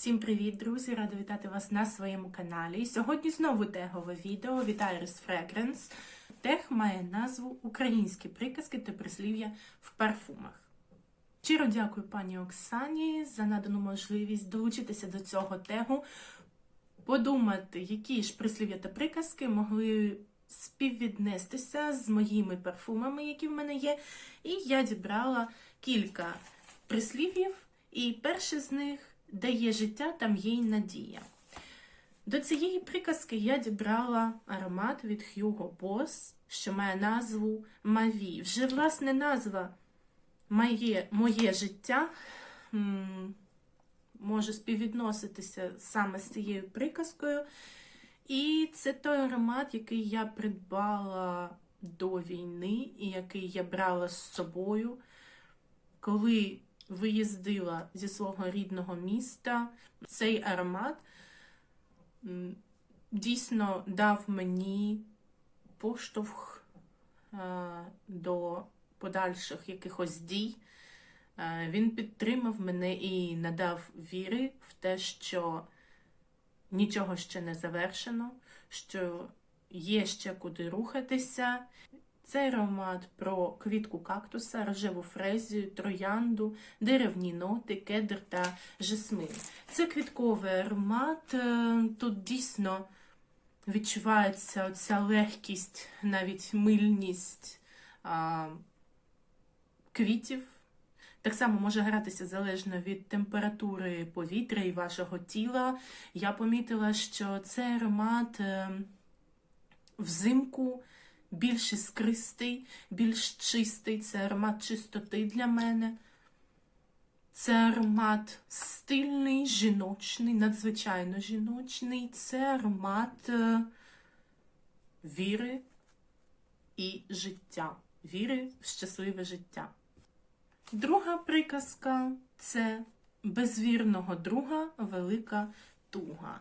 Всім привіт, друзі! Рада вітати вас на своєму каналі. Сьогодні знову тегове відео від Iris Fragrance. Тег має назву Українські приказки та прислів'я в парфумах. Щиро дякую пані Оксані за надану можливість долучитися до цього тегу, подумати, які ж прислів'я та приказки могли співвіднестися з моїми парфумами, які в мене є. І я дібрала кілька прислів'їв, і перше з них дає життя, там є й надія. До цієї приказки я дібрала аромат від Hugo Boss, що має назву Маві. Вже власне назва Моє, моє життя може співвідноситися саме з цією приказкою. І це той аромат, який я придбала до війни, і який я брала з собою, коли виїздила зі свого рідного міста. Цей аромат дійсно дав мені поштовх е, до подальших якихось дій. Е, Він підтримав мене і надав віри в те, що нічого ще не завершено, що є ще куди рухатися. Цей аромат про квітку кактуса, рожеву фрезію, троянду, деревні ноти, кедр та жасмин. Це квітковий аромат. е, Тут дійсно відчувається оця легкість, навіть мильність а, квітів. Так само може гратися залежно від температури повітря і вашого тіла. Я помітила, що цей аромат е, взимку більш іскристий, більш чистий. Це аромат чистоти для мене. Це аромат стильний, жіночний, надзвичайно жіночний. Це аромат е, віри і життя. Віри в щасливе життя. Друга приказка це безвірного друга велика туга.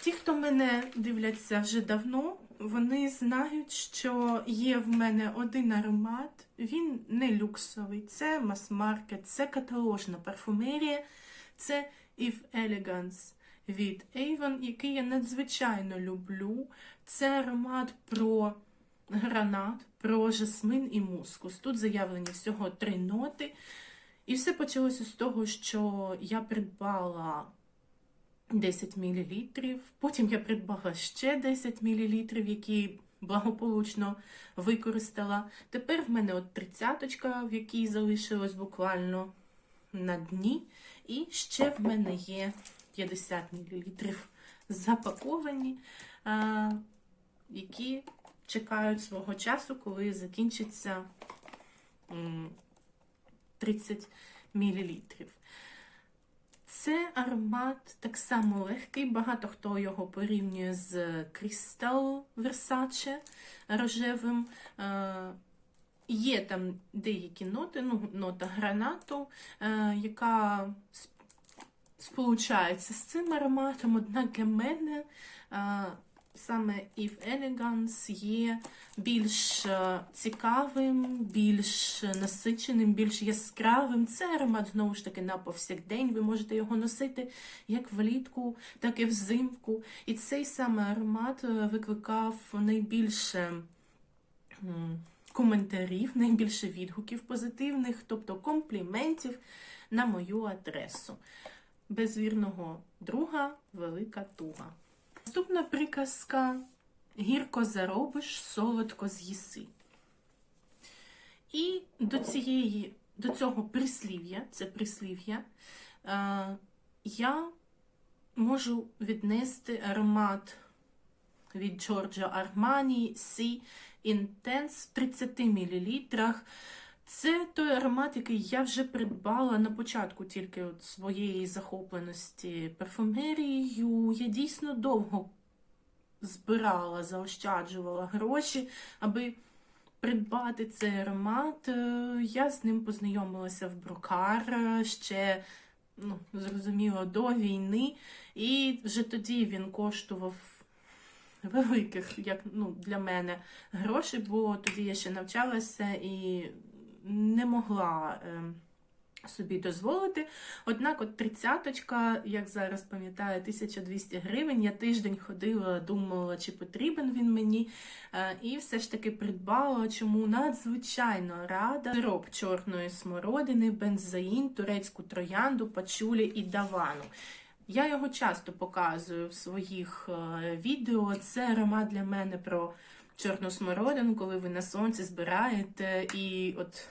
Ті, хто мене дивляться вже давно, вони знають, що є в мене один аромат, він не люксовий, це мас-маркет, це каталожна парфумерія, це Eve Elegance від Avon, який я надзвичайно люблю. Це аромат про гранат, про жасмин і мускус. Тут заявлені всього три ноти. І все почалося з того, що я придбала 10 мл. Потім я придбала ще 10 мл, які благополучно використала. Тепер в мене от тридцяточка, в якій залишилось буквально на дні. І ще в мене є 50 мл запаковані, які чекають свого часу, коли закінчиться 30 мл. Це аромат так само легкий. Багато хто його порівнює з Crystal Versace рожевим. Е, Є там деякі ноти, ну, нота гранату, е, яка сполучається з цим ароматом. Однак для мене е, саме Eve Elegance є більш е, цікавим, більш насиченим, більш яскравим. Це аромат, знову ж таки, на повсякдень. Ви можете його носити як влітку, так і взимку. І цей саме аромат е, викликав найбільше коментарів, найбільше відгуків позитивних, тобто компліментів на мою адресу. Безвірного друга велика туга. Наступна приказка гірко заробиш, солодко з'їси. І до цієї, до цього прислів'я, це прислів'я, е, я можу віднести аромат від Giorgio Armani Sea Intense в 30 мл. Це той аромат, який я вже придбала на початку тільки от своєї захопленості парфумерією. Я дійсно довго збирала, заощаджувала гроші, аби придбати цей аромат. Е, Я з ним познайомилася в Брокар е, ще, ну, зрозуміло, до війни, і вже тоді він коштував. Великих, як ну, для мене, грошей, бо тоді я ще навчалася і не могла е, собі дозволити. Однак, от тридцяточка, як зараз пам'ятаю, 1200 гривень. Я тиждень ходила, думала, чи потрібен він мені. Е, І все ж таки придбала, чому надзвичайно рада. Сироп чорної смородини, бензоїн, турецьку троянду, пачулі і давану. Я його часто показую в своїх е, відео. Це аромат для мене про чорну смородину, коли ви на сонці збираєте і от.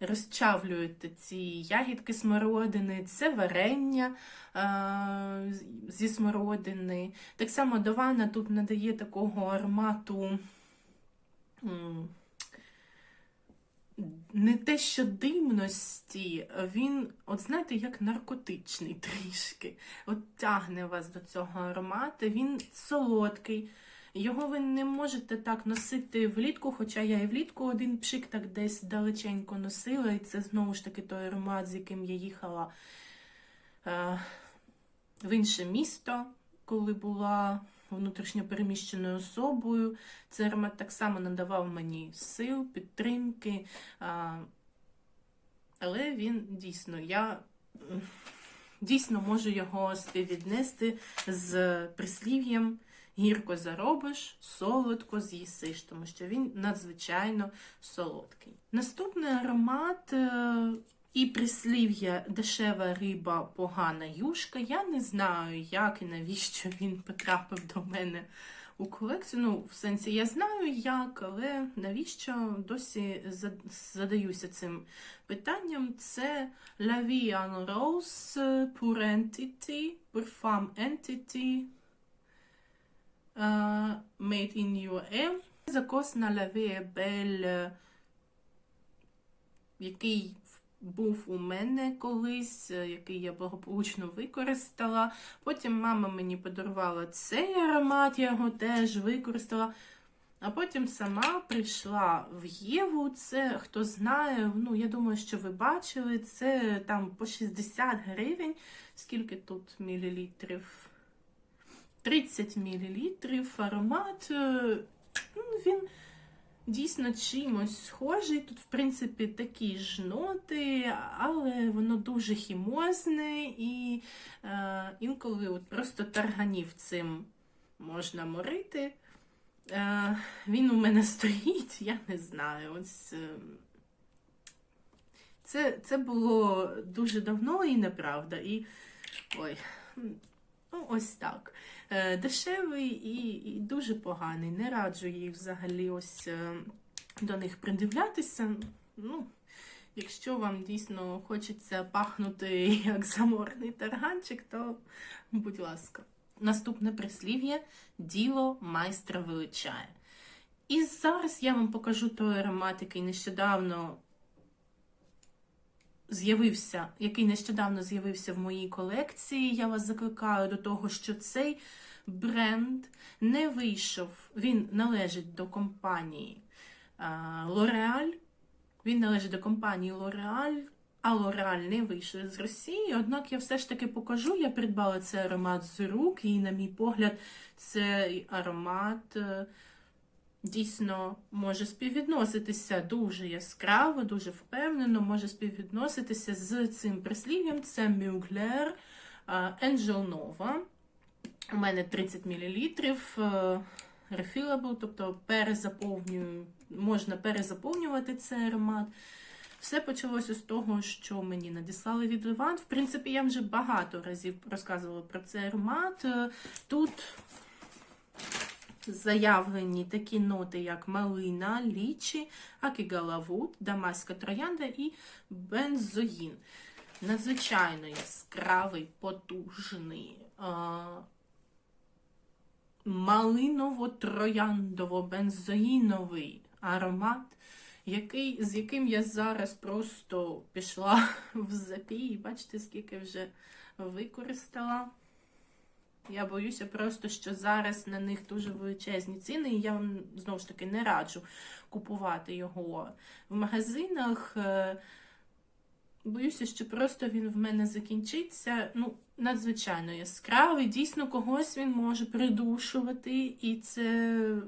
розчавлюєте ці ягідки смородини, це варення зі смородини. Так само давана тут надає такого аромату. Не те, що димності, він, от знаєте, як наркотичний трішки. От тягне вас до цього аромату. Він солодкий. Його ви не можете так носити влітку, хоча я і влітку один пшик так десь далеченько носила, і це знову ж таки той аромат, з яким я їхала е, в інше місто, коли була внутрішньо переміщеною особою. Цей аромат так само надавав мені сил, підтримки. е, але він дійсно, я дійсно можу його співвіднести з прислів'ям гірко заробиш, солодко з'їсиш, тому що він надзвичайно солодкий. Наступний аромат е, і прислів'я дешева риба, погана юшка. Я не знаю, як і навіщо він потрапив до мене у колекцію. Ну, в сенсі, я знаю як, але навіщо досі задаюся цим питанням. Це La Vie Rose pour Entity, pour Entity, Made in UAE. Закос на La Vie Belle, який був у мене колись, е, який я благополучно використала. Потім мама мені подарувала цей аромат, я його теж використала. А потім сама прийшла в Єву. Це хто знає, ну я думаю, що ви бачили, це там по 60 гривень. Скільки тут мілілітрів? 30 мілілітрів. Аромат. е, Ну, він дійсно чимось схожий. Тут, в принципі, такі ж ноти, але воно дуже хімозне і е, інколи от просто тарганів цим можна морити. Е, він у мене стоїть, я не знаю. Ось, е, це, це було дуже давно і неправда. І ой, ну ось так. Е, дешевий і, і дуже поганий. Не раджу їх взагалі ось е, до них придивлятися. Ну, якщо вам дійсно хочеться пахнути як заморний тарганчик, то будь ласка. Наступне прислів'я діло майстра величає. І зараз я вам покажу той аромат, який нещодавно з'явився, який нещодавно з'явився в моїй колекції. Я вас закликаю до того, що цей бренд не вийшов, він належить до компанії L'Oreal. Він належить до компанії L'Oreal, а L'Oreal не вийшли з Росії. Однак я все ж таки покажу. Я придбала цей аромат з рук, і, на мій погляд, цей аромат е, дійсно може співвідноситися дуже яскраво, дуже впевнено, може співвідноситися з цим прислів'ям. Це Mugler е, Angel Nova. У мене 30 мл. Refillable, тобто перезаповнюю, можна перезаповнювати цей аромат. Все почалося з того, що мені надіслали від Левант. В принципі, я вже багато разів розказувала про цей аромат. Е, Тут заявлені такі ноти, як малина, лічі, акігалавут, дамаська троянда і бензоїн. Надзвичайно яскравий, потужний. малиново-трояндово-бензоїновий аромат, який, з яким я зараз просто пішла в запій. Бачите, скільки вже використала. Я боюся просто, що зараз на них дуже величезні ціни, і я вам знову ж таки не раджу купувати його в магазинах. Е, Боюся, що просто він в мене закінчиться. Ну, надзвичайно яскравий. Дійсно, когось він може придушувати, і це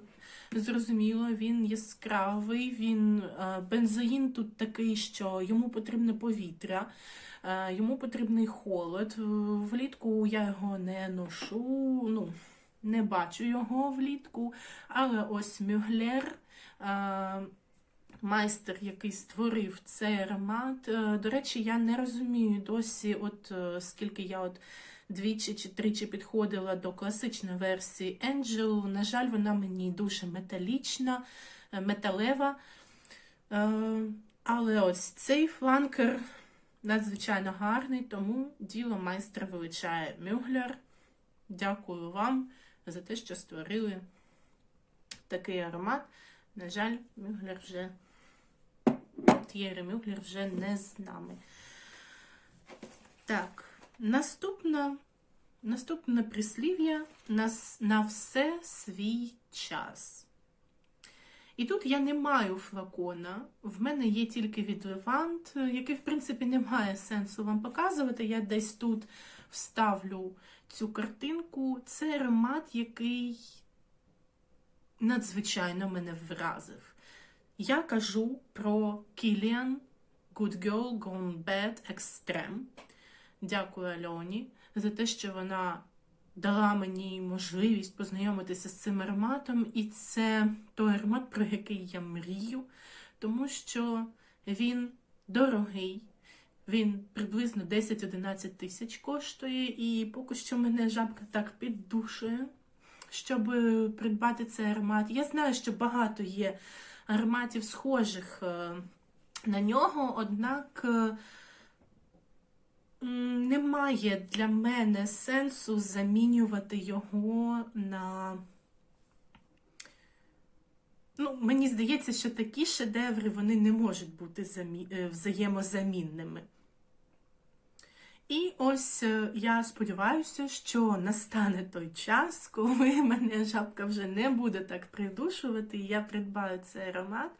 Зрозуміло, він яскравий, він е, бензоїн тут такий, що йому потрібне повітря, йому потрібний холод. Е, Влітку я його не ношу, ну, не бачу його влітку, але ось Мюглер. е, Майстер, який створив цей аромат. Е, До речі, я не розумію досі, от е, скільки я от двічі чи тричі підходила до класичної версії Angel. На жаль, вона мені дуже металічна, е, металева. Е, Але ось цей фланкер надзвичайно гарний, тому діло майстра вилучає Мюглер. Дякую вам за те, що створили такий аромат. На жаль, Мюглер вже Т'єрі Мюглер вже не з нами. Так, наступна, наступне прислів'я на, на все свій час. І тут я не маю флакона. В мене є тільки від Левант, який, в принципі, не має сенсу вам показувати. Я десь тут вставлю цю картинку. Це аромат, який надзвичайно мене вразив. Я кажу про Kilian Good Girl Gone Bad Extreme. Дякую Альоні за те, що вона дала мені можливість познайомитися з цим ароматом. І це той аромат, про який я мрію, тому що він дорогий. Він приблизно 10-11 тисяч коштує, і поки що мене жабка так піддушує, щоб придбати цей аромат. Я знаю, що багато є ароматів схожих е, на нього, однак е, немає для мене сенсу замінювати його на. Ну, мені здається, що такі шедеври вони не можуть бути замі... е, взаємозамінними. І ось е, я сподіваюся, що настане той час, коли мене жабка вже не буде так придушувати, і я придбаю цей аромат.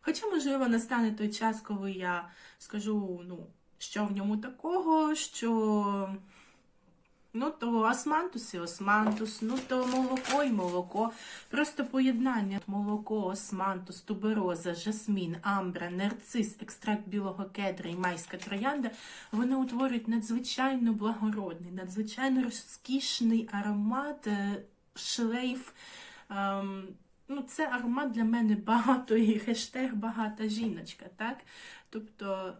Хоча, можливо, настане той час, коли я скажу, ну, що в ньому такого, що ну, то османтус і османтус, ну то молоко і молоко. Просто поєднання молоко, османтус, тубероза, жасмін, амбра, нарцис, екстракт білого кедра і майська троянда, вони утворюють надзвичайно благородний, надзвичайно розкішний аромат, е, шлейф. ем, Ну, це аромат для мене багато і хештег багата жіночка, так? Тобто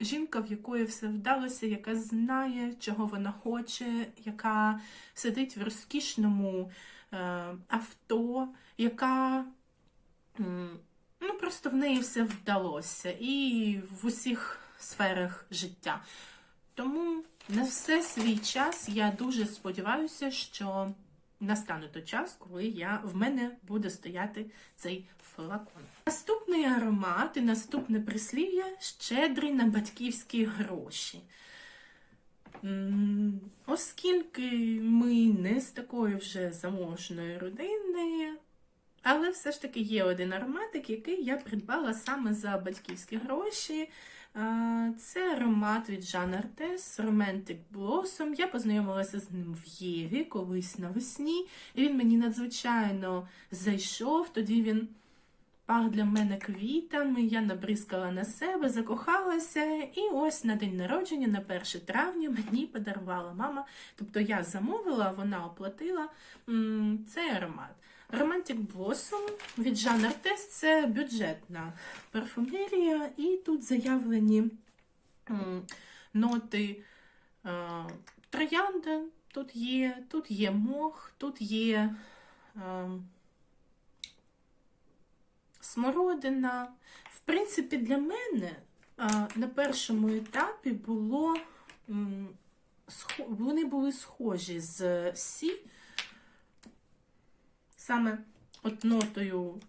жінка, в якої все вдалося, яка знає, чого вона хоче, яка сидить в розкішному е, авто, яка ну, просто в неї все вдалося і в усіх сферах життя. Тому на все свій час я дуже сподіваюся, що настане той час, коли я, в мене буде стояти цей флакон. Наступний аромат і наступне прислів'я щедрий на батьківські гроші. Оскільки ми не з такої вже заможної родини, але все ж таки є один ароматик, який я придбала саме за батьківські гроші. Це аромат від Jean Artes Romantic Blossom. Я познайомилася з ним в Єві колись навесні, і він мені надзвичайно зайшов. Тоді він пах для мене квітами, я набризкала на себе, закохалася, і ось на день народження, на 1 травня, мені подарувала мама. Тобто я замовила, вона оплатила цей аромат. Romantic Blossom від Jean Artes – це бюджетна парфумерія, і тут заявлені ноти е, троянда, тут є, тут є мох, тут є е, смородина. В принципі, для мене е, на першому етапі було, вони були схожі з Сі, саме от нотою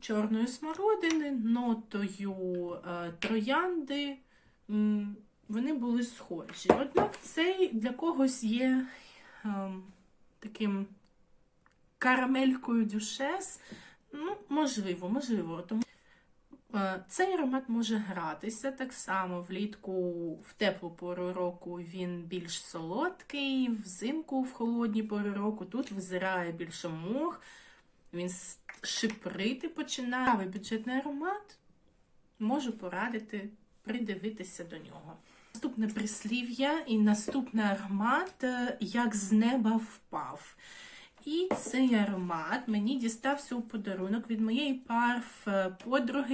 чорної смородини, нотою е, троянди. Вони були схожі. Однак цей для когось є е, таким карамелькою дюшес. Ну, можливо, можливо. Тому цей аромат може гратися так само влітку, в теплу пору року він більш солодкий, взимку в холодні пори року тут визирає більше мох. Він шиприти починає. Цікавий бюджетний аромат. Можу порадити придивитися до нього. Наступне прислів'я і наступний аромат е, як з неба впав. І цей аромат мені дістався у подарунок від моєї парф е,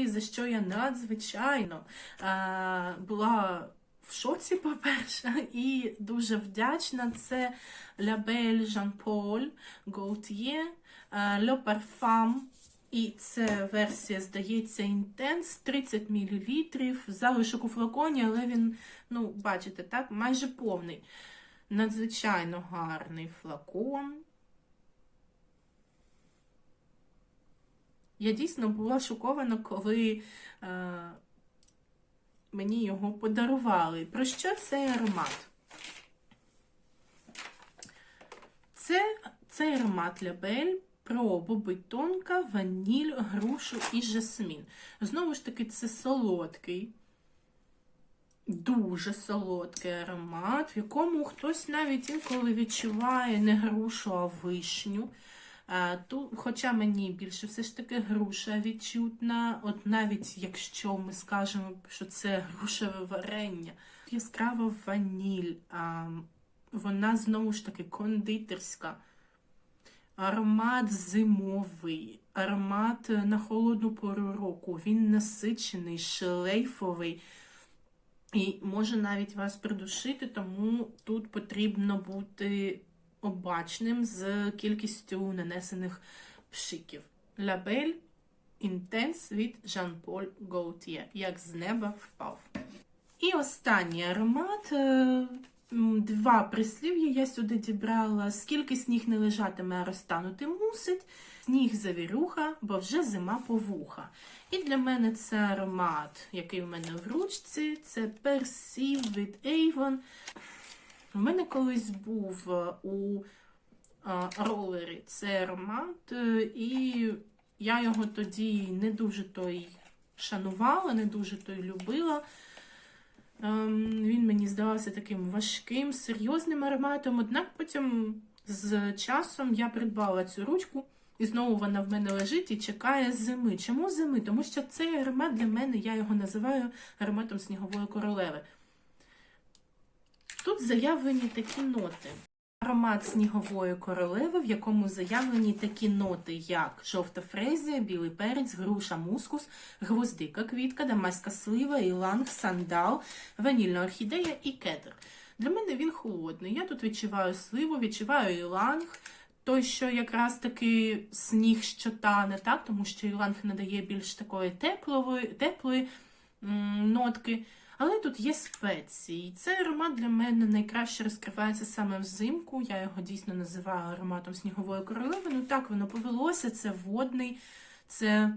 за що я надзвичайно е, була в шоці, по-перше, і дуже вдячна. Це La Belle Jean Paul Gaultier е, Le Parfum. І це версія, здається, Intense, 30 мл. Залишок у флаконі, але він, ну, бачите, так, майже повний. Надзвичайно гарний флакон. Я дійсно була шокована, коли е, мені його подарували. Про що цей аромат? Це цей аромат Лябель про боби тонка, ваніль, грушу і жасмін. Знову ж таки, це солодкий, дуже солодкий аромат, в якому хтось навіть інколи відчуває не грушу, а вишню. А, Тут, хоча мені більше все ж таки груша відчутна, от навіть якщо ми скажемо, що це грушеве варення, яскрава ваніль, а, вона знову ж таки кондитерська. Аромат зимовий, аромат на холодну пору року. Він насичений, шлейфовий і може навіть вас придушити, тому тут потрібно бути обачним з кількістю нанесених пшиків. Лабель Intense від Jean-Paul Gaultier, як з неба впав. І останній аромат. е, Два прислів'я я сюди дібрала. Скільки сніг не лежатиме, а розтанути мусить. Сніг завірюха, бо вже зима повуха. І для мене це аромат, який в мене в ручці. Це персів від Avon. У мене колись був е, у е, ролері цей аромат, е, і я його тоді не дуже той шанувала, не дуже той любила. Ем, Він мені здавався таким важким, серйозним ароматом. Однак потім з часом я придбала цю ручку, і знову вона в мене лежить і чекає зими. Чому зими? Тому що цей аромат для мене, я його називаю ароматом снігової королеви. Тут заявлені такі ноти. Аромат снігової королеви, в якому заявлені такі ноти, як жовта фрезія, білий перець, груша, мускус, гвоздика, квітка, дамаська слива, іланг, сандал, ванільна орхідея і кедр. Для мене він холодний. Я тут відчуваю сливу, відчуваю іланг, той, що якраз таки сніг що тане, так? тому що іланг надає більш такої теплої, теплої м, нотки. Але тут є спеції. Цей аромат для мене найкраще розкривається саме взимку. Я його дійсно називаю ароматом снігової королеви. Ну так воно повелося. Це водний, це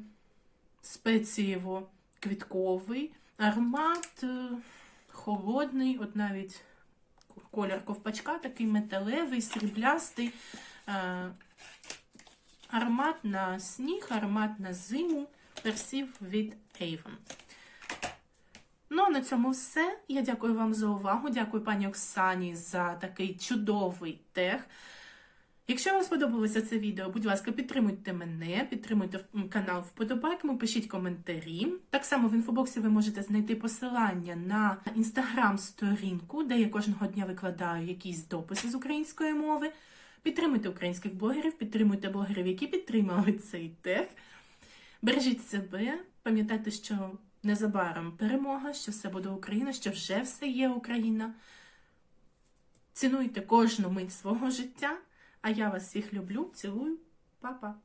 спецієво-квітковий аромат е, холодний, от навіть колір ковпачка такий металевий, сріблястий. Е, Аромат на сніг, аромат на зиму, персів від Avon. Ну, а на цьому все. Я дякую вам за увагу. Дякую пані Оксані за такий чудовий тех. Якщо вам сподобалося це відео, будь ласка, підтримуйте мене, підтримуйте канал вподобайками, пишіть коментарі. Так само в інфобоксі ви можете знайти посилання на інстаграм-сторінку, де я кожного дня викладаю якісь дописи з української мови. Підтримуйте українських блогерів, підтримуйте блогерів, які підтримали цей тех. Бережіть себе, пам'ятайте, що незабаром перемога, що все буде Україна, що вже все є Україна. Цінуйте кожну мить свого життя, а я вас всіх люблю, цілую, Па-па!